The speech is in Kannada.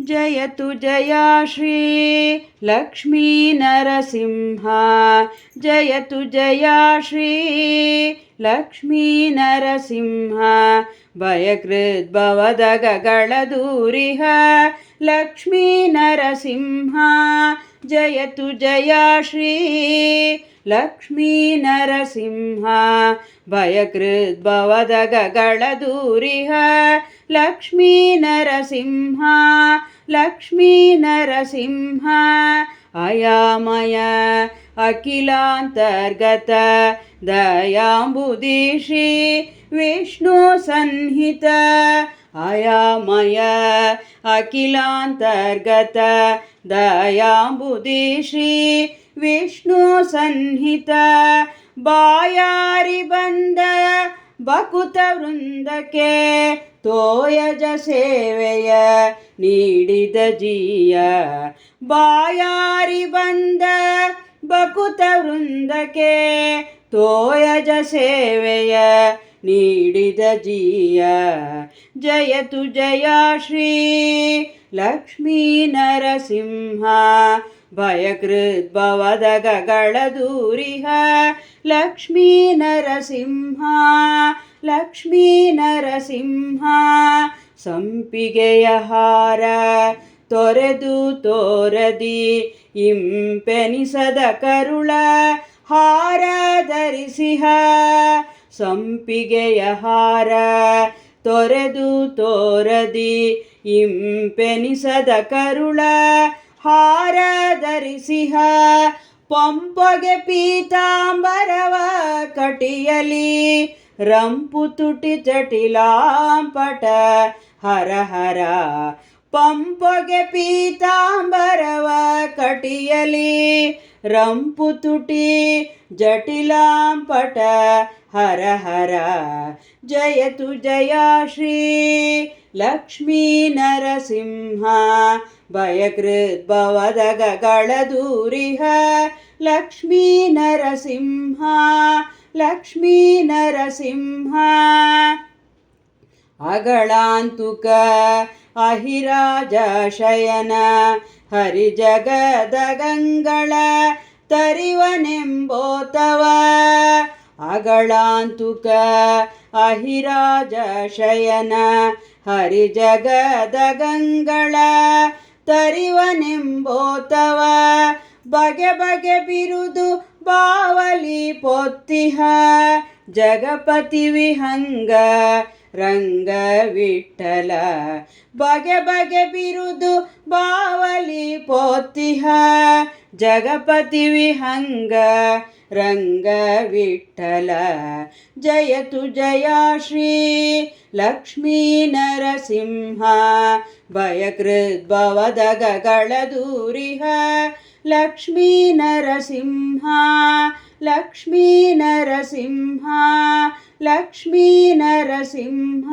जयतु जया श्री लक्ष्मी नरसिंह। जयतु जया श्री लक्ष्मी नरसिंह। भयकृद्भवदगगळदूरिह लक्ष्मी नरसिंह जयतु जया श्री लक्ष्मीनरसिंहा भयकृद्भवदगळदूरिह लक्ष्मीनरसिंहा लक्ष्मीनरसिंहा अयामय अखिलान्तर्गत दयाम्बुदिशि विष्णुसंहित। ಅಯಾಮಯ ಅಖಿಲಾಂತರ್ಗತ ದಯಾಂಬುಧಿ ಶ್ರೀ ವಿಷ್ಣು ಸನ್ನಿಹಿತ ಬಾಯಾರಿ ಬಂದ ಬಕುತ ವೃಂದಕ್ಕೆ ತೋಯಜ ಸೇವೆಯ ನೀಡಿದ ಜೀಯ ಬಾಯಾರಿ ಬಂದ ಬಕುತ ವೃಂದಕ್ಕೆ ತೋಯಜ ಸೇವೆಯ ನೀಡಿದ ಜೀಯ. ಜಯತು ಜಯ ಶ್ರೀ ಲಕ್ಷ್ಮೀ ನರಸಿಂಹ. ಭಯಕೃದ್ಭವದಗಗಳದೂರಿಹ ಲಕ್ಷ್ಮೀ ನರಸಿಂಹ ಲಕ್ಷ್ಮೀ ನರಸಿಂಹ. ಸಂಪಿಗೆಯ ಹಾರ ತೊರೆದು ತೋರದಿ, ಇಂಪೆನಿಸದ ಕರುಳ ಹಾರ ಧರಿಸಿಹ. ಸಂಪಿಗೆಯ ಹಾರ ತೊರೆದು ತೋರದಿ, ಇಂಪೆನಿಸದ ಕರುಳ ಹಾರ ಧರಿಸಿಹ. ಪಂಪಗೆ ಪೀತಾಂಬರವ ಕಟಿಯಲಿ, ರಂಪು ತುಟಿ ಚಟಿಲಾಂಪಟ ಹರ ಹರ ಪಂಪಗೆ ಪೀತಾಂಬರವ ಕಟಿಯಲಿ, ರಂಪು ತುಟಿ ಜಟಿಲಾಂಪಟ, ಹರ ಹರ ಜಯತು ಜಯ ಶ್ರೀ ಲಕ್ಷ್ಮೀ ನರಸಿಂಹ ಭಯಕೃದ್ಭವದಗಗಳದೂರಿಹ ಲಕ್ಷ್ಮೀ ನರಸಿಂಹ ಲಕ್ಷ್ಮೀ ನರಸಿಂಹ. ಅಗಳಾಂತುಕ ಅಹಿರಾಜ ಶಯನ ಹರಿಜಗದಗಂಗಳ ತರಿವನೆಂಬೋತವ. ಅಗಳಾಂತುಕ ಅಹಿರಾಜ ಶಯನ ಹರಿಜಗದಗಂಗಳ ತರಿವನೆಂಬೋತವ. ಬಗೆ ಬಗೆ ಬಿರುದು ಬಾವಲಿ ಪೊತ್ತಿಹ ಜಗಪತಿ ವಿಹಂಗ ರಂಗ ವಿಠಲ ಬಗೆ ಬಗೆ ಬಿರುದು ಬಾವಲಿ ಪೋತಿಹ. ಜಗಪತಿ ವಿಹಂಗ ರಂಗ ವಿಠಲ ಜಯತು ಜಯ ಶ್ರೀ ಲಕ್ಷ್ಮೀ ನರಸಿಂಹ. ಭಯಕೃದ್ಭವದಗಗಳದೂರಿಹ ಲಕ್ಷ್ಮೀ ನರಸಿಂಹ. ಲಕ್ಷ್ಮೀ ನರಸಿಂಹ ಲಕ್ಷ್ಮೀ ನರಸಿಂಹ